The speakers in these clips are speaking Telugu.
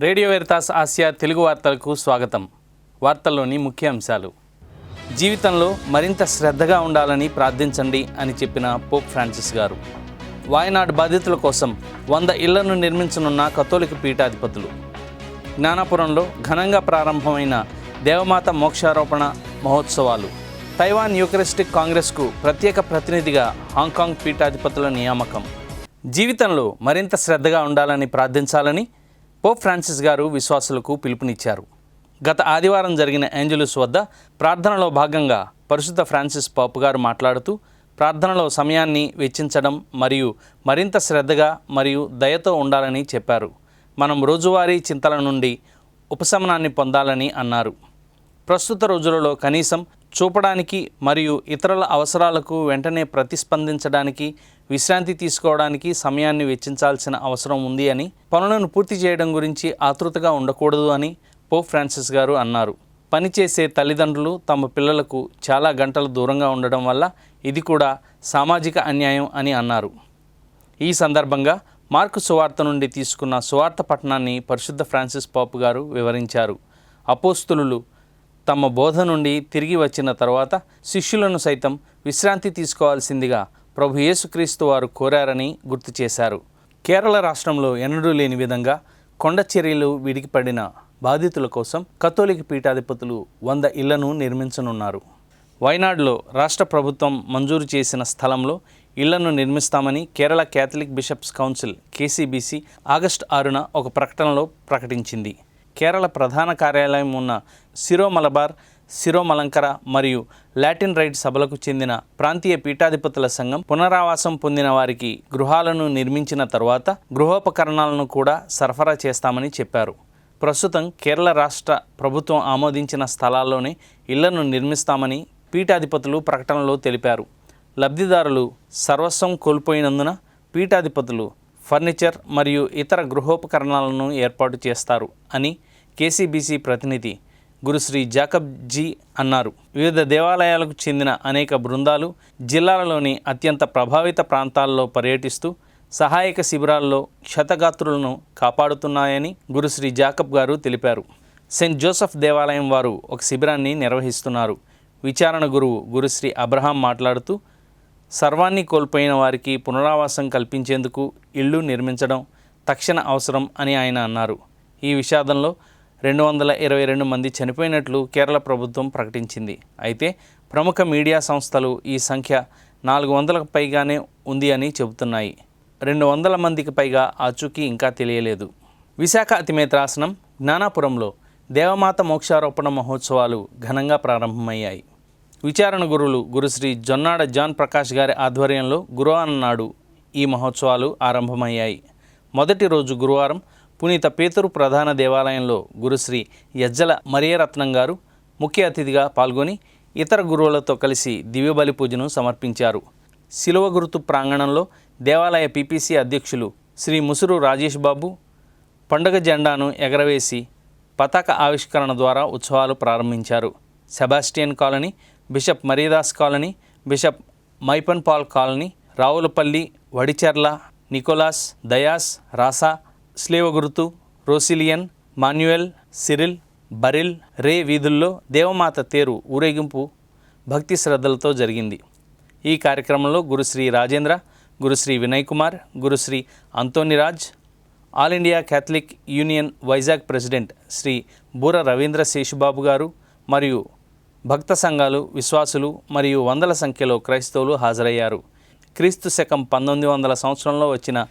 రేడియో వెరితాస్ ఆసియా తెలుగు వార్తలకు స్వాగతం. వార్తల్లోని ముఖ్య అంశాలు. జీవితంలో మరింత శ్రద్ధగా ఉండాలని ప్రార్థించండి అని చెప్పిన పోప్ ఫ్రాన్సిస్ గారు. వాయనాడ్ బాధితుల కోసం వంద ఇళ్ళను నిర్మించనున్న కథోలిక పీఠాధిపతులు. జ్ఞానాపురంలో ఘనంగా ప్రారంభమైన దేవమాత మోక్షారోపణ మహోత్సవాలు. తైవాన్ యూకరిస్టిక్ కాంగ్రెస్కు ప్రత్యేక ప్రతినిధిగా హాంకాంగ్ పీఠాధిపతుల నియామకం. జీవితంలో మరింత శ్రద్ధగా ఉండాలని ప్రార్థించాలని పోప్ ఫ్రాన్సిస్ గారు విశ్వాసులకు పిలుపునిచ్చారు. గత ఆదివారం జరిగిన ఏంజలుస్ వద్ద ప్రార్థనలో భాగంగా పరిశుద్ధ ఫ్రాన్సిస్ పాప్ గారు మాట్లాడుతూ ప్రార్థనలో సమయాన్ని వెచ్చించడం మరియు మరింత శ్రద్ధగా మరియు దయతో ఉండాలని చెప్పారు. మనం రోజువారీ చింతల నుండి ఉపశమనాన్ని పొందాలని అన్నారు. ప్రస్తుత రోజులలో కనీసం చూపడానికి మరియు ఇతరుల అవసరాలకు వెంటనే ప్రతిస్పందించడానికి విశ్రాంతి తీసుకోవడానికి సమయాన్ని వెచ్చించాల్సిన అవసరం ఉంది అని పనులను పూర్తి చేయడం గురించి ఆతృతగా ఉండకూడదు అని పోప్ ఫ్రాన్సిస్ గారు అన్నారు. పనిచేసే తల్లిదండ్రులు తమ పిల్లలకు చాలా గంటలు దూరంగా ఉండడం వల్ల ఇది కూడా సామాజిక అన్యాయం అని అన్నారు. ఈ సందర్భంగా మార్కు సువార్త నుండి తీసుకున్న సువార్త పట్టణాన్ని పరిశుద్ధ ఫ్రాన్సిస్ పాప్ గారు వివరించారు. అపోస్తులు తమ బోధ నుండి తిరిగి వచ్చిన తర్వాత శిష్యులను సైతం విశ్రాంతి తీసుకోవాల్సిందిగా ప్రభు యేసుక్రీస్తు వారు కోరారని గుర్తు చేశారు. కేరళ రాష్ట్రంలో ఎన్నడూ లేని విధంగా కొండ చర్యలు విడిగిపడిన బాధితుల కోసం కథోలిక పీఠాధిపతులు వంద ఇళ్ళను నిర్మించనున్నారు. వైనాడులో రాష్ట్ర ప్రభుత్వం మంజూరు చేసిన స్థలంలో ఇళ్ళను నిర్మిస్తామని Kerala catholic bishops council KCBC August ఆరున ఒక ప్రకటనలో ప్రకటించింది. కేరళ ప్రధాన కార్యాలయం ఉన్న సిరో మలబార్ సిరో మలంకర మరియు లాటిన్ రైట్ సభలకు చెందిన ప్రాంతీయ పీఠాధిపతుల సంఘం పునరావాసం పొందిన వారికి గృహాలను నిర్మించిన తరువాత గృహోపకరణాలను కూడా సరఫరా చేస్తామని చెప్పారు. ప్రస్తుతం కేరళ రాష్ట్ర ప్రభుత్వం ఆమోదించిన స్థలాల్లోనే ఇళ్ళను నిర్మిస్తామని పీఠాధిపతులు ప్రకటనలో తెలిపారు. లబ్ధిదారులు సర్వస్వం కోల్పోయినందున పీఠాధిపతులు ఫర్నిచర్ మరియు ఇతర గృహోపకరణాలను ఏర్పాటు చేస్తారు అని కేసీబీసీ ప్రతినిధి గురుశ్రీ జాకబ్ జీ అన్నారు. వివిధ దేవాలయాలకు చెందిన అనేక బృందాలు జిల్లాలలోని అత్యంత ప్రభావిత ప్రాంతాల్లో పర్యటిస్తూ సహాయక శిబిరాల్లో క్షతగాత్రులను కాపాడుతున్నాయని గురుశ్రీ జాకబ్ గారు తెలిపారు. సెయింట్ జోసెఫ్ దేవాలయం వారు ఒక శిబిరాన్ని నిర్వహిస్తున్నారు. విచారణ గురువు గురుశ్రీ అబ్రహాం మాట్లాడుతూ సర్వాన్ని కోల్పోయిన వారికి పునరావాసం కల్పించేందుకు ఇళ్ళు నిర్మించడం తక్షణ అవసరం అని ఆయన అన్నారు. ఈ విషాదంలో రెండు వందల ఇరవై రెండు మంది చనిపోయినట్లు కేరళ ప్రభుత్వం ప్రకటించింది. అయితే ప్రముఖ మీడియా సంస్థలు ఈ సంఖ్య నాలుగు వందలకు పైగానే ఉంది అని చెబుతున్నాయి. రెండు వందల మందికి పైగా ఆచూకీ ఇంకా తెలియలేదు. విశాఖ అతిమేత్రాసనం జ్ఞానాపురంలో దేవమాత మోక్షారోపణ మహోత్సవాలు ఘనంగా ప్రారంభమయ్యాయి. విచారణ గురులు గురుశ్రీ జొన్నాడ జాన్ ప్రకాష్ గారి ఆధ్వర్యంలో గురువారం నాడు ఈ మహోత్సవాలు ఆరంభమయ్యాయి. మొదటి రోజు గురువారం పునీత పేతురు ప్రధాన దేవాలయంలో గురుశ్రీ యజ్జల మరియరత్నం గారు ముఖ్య అతిథిగా పాల్గొని ఇతర గురువులతో కలిసి దివ్యబలి పూజను సమర్పించారు. శిలువ గుర్తు ప్రాంగణంలో దేవాలయ పిపిసి అధ్యక్షులు శ్రీ ముసురు రాజేష్ బాబు పండుగ జెండాను ఎగరవేసి పతాక ఆవిష్కరణ ద్వారా ఉత్సవాలు ప్రారంభించారు. Sebastian colony bishop Maridas colony bishop మైపన్ Paul colony Ravulapalli Vadicherla Nicholas దయాస్ రాసా స్లేవ గురుతు రోసిలియన్ మాన్యుయల్ సిరిల్ బరిల్ రే వీధుల్లో దేవమాత తేరు ఊరేగింపు భక్తి శ్రద్ధలతో జరిగింది. ఈ కార్యక్రమంలో Gurushri Rajendra Gurushri Vinay Kumar Gurushri Antoniraj all India catholic union Vizag president Shri Boora Ravindra Seshubabu గారు మరియు భక్త సంఘాలు విశ్వాసులు మరియు వందల సంఖ్యలో క్రైస్తవులు హాజరయ్యారు. క్రీస్తు శకం పంతొమ్మిది వందల సంవత్సరంలో వచ్చిన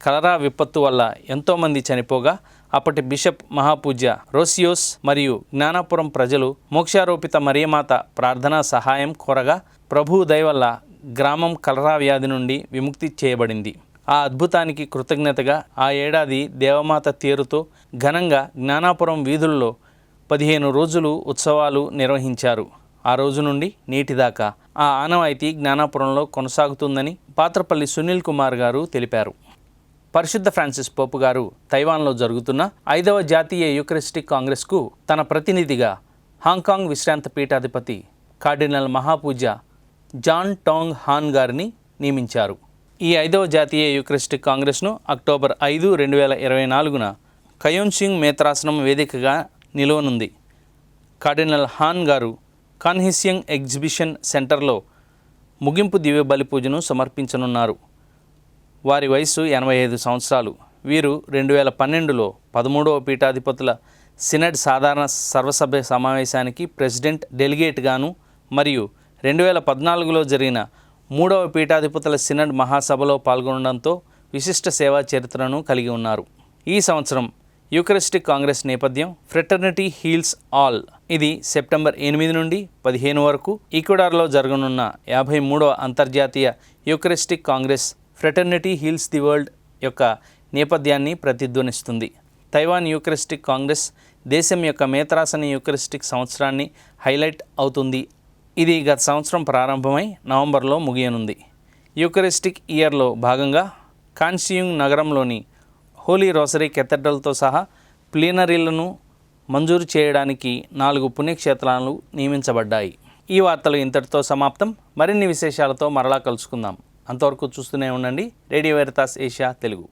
కలరా విపత్తు వల్ల ఎంతోమంది చనిపోగా అప్పటి బిషప్ మహాపూజ్య రోసియోస్ మరియు జ్ఞానాపురం ప్రజలు మోక్షారోపిత మరియమాత ప్రార్థనా సహాయం కోరగా ప్రభువు దయవల్ల గ్రామం కలరా వ్యాధి నుండి విముక్తి చేయబడింది. ఆ అద్భుతానికి కృతజ్ఞతగా ఆ ఏడాది దేవమాత తేరుతో ఘనంగా జ్ఞానాపురం వీధుల్లో పదిహేను రోజులు ఉత్సవాలు నిర్వహించారు. ఆ రోజు నుండి నేటిదాకా ఆ ఆనవాయితీ జ్ఞానాపురంలో కొనసాగుతుందని పాత్రపల్లి సునీల్ కుమార్ గారు తెలిపారు. పరిశుద్ధ ఫ్రాన్సిస్ పోపు గారు తైవాన్లో జరుగుతున్న ఐదవ జాతీయ యూకరిస్టిక్ కాంగ్రెస్కు తన ప్రతినిధిగా హాంకాంగ్ విశ్రాంత పీఠాధిపతి కార్డినల్ మహాపూజ జాన్ టాంగ్ హాన్ గారిని నియమించారు. ఈ ఐదవ జాతీయ యూకరిస్టిక్ కాంగ్రెస్ను అక్టోబర్ ఐదు రెండు వేల ఇరవై నాలుగున కయోన్ సింగ్ మేత్రాసనం వేదికగా నిలవనుంది. కార్డినల్ హాన్ గారు కాన్హిస్యంగ్ ఎగ్జిబిషన్ సెంటర్లో ముగింపు దివ్య బలి పూజను సమర్పించనున్నారు. వారి వయసు ఎనభై ఐదు సంవత్సరాలు. వీరు రెండు వేల పన్నెండులో పదమూడవ పీఠాధిపతుల సినడ్ సాధారణ సర్వసభ్య సమావేశానికి ప్రెసిడెంట్ డెలిగేట్గాను మరియు రెండు వేల పద్నాలుగులో జరిగిన మూడవ పీఠాధిపతుల సినడ్ మహాసభలో పాల్గొనడంతో విశిష్ట సేవా చరిత్రను కలిగి ఉన్నారు. ఈ సంవత్సరం యూకరిస్టిక్ కాంగ్రెస్ నేపథ్యం ఫ్రెటర్నిటీ హీల్స్ ఆల్. ఇది సెప్టెంబర్ ఎనిమిది నుండి పదిహేను వరకు ఈక్వడార్లో జరగనున్న యాభై మూడవ అంతర్జాతీయ eucharistic congress fraternity heals the world యొక్క నేపథ్యాన్ని ప్రతిధ్వనిస్తుంది. తైవాన్ యూకరిస్టిక్ కాంగ్రెస్ దేశం యొక్క మేత్రాసని యూకరిస్టిక్ సంవత్సరాన్ని హైలైట్ అవుతుంది. ఇది గత సంవత్సరం ప్రారంభమై నవంబర్లో ముగియనుంది. యూకరిస్టిక్ ఇయర్లో భాగంగా కాన్సియుంగ్ నగరంలోని హోలీ రోసరీ కెథడ్రల్తో సహా ప్లీనరీలను మంజూరు చేయడానికి నాలుగు పుణ్యక్షేత్రాలు నియమించబడ్డాయి. ఈ వార్తలు ఇంతటితో సమాప్తం. మరిన్ని విశేషాలతో మరలా కలుసుకుందాం. అంతవరకు చూస్తూనే ఉండండి. Radio Veritas Asia Telugu.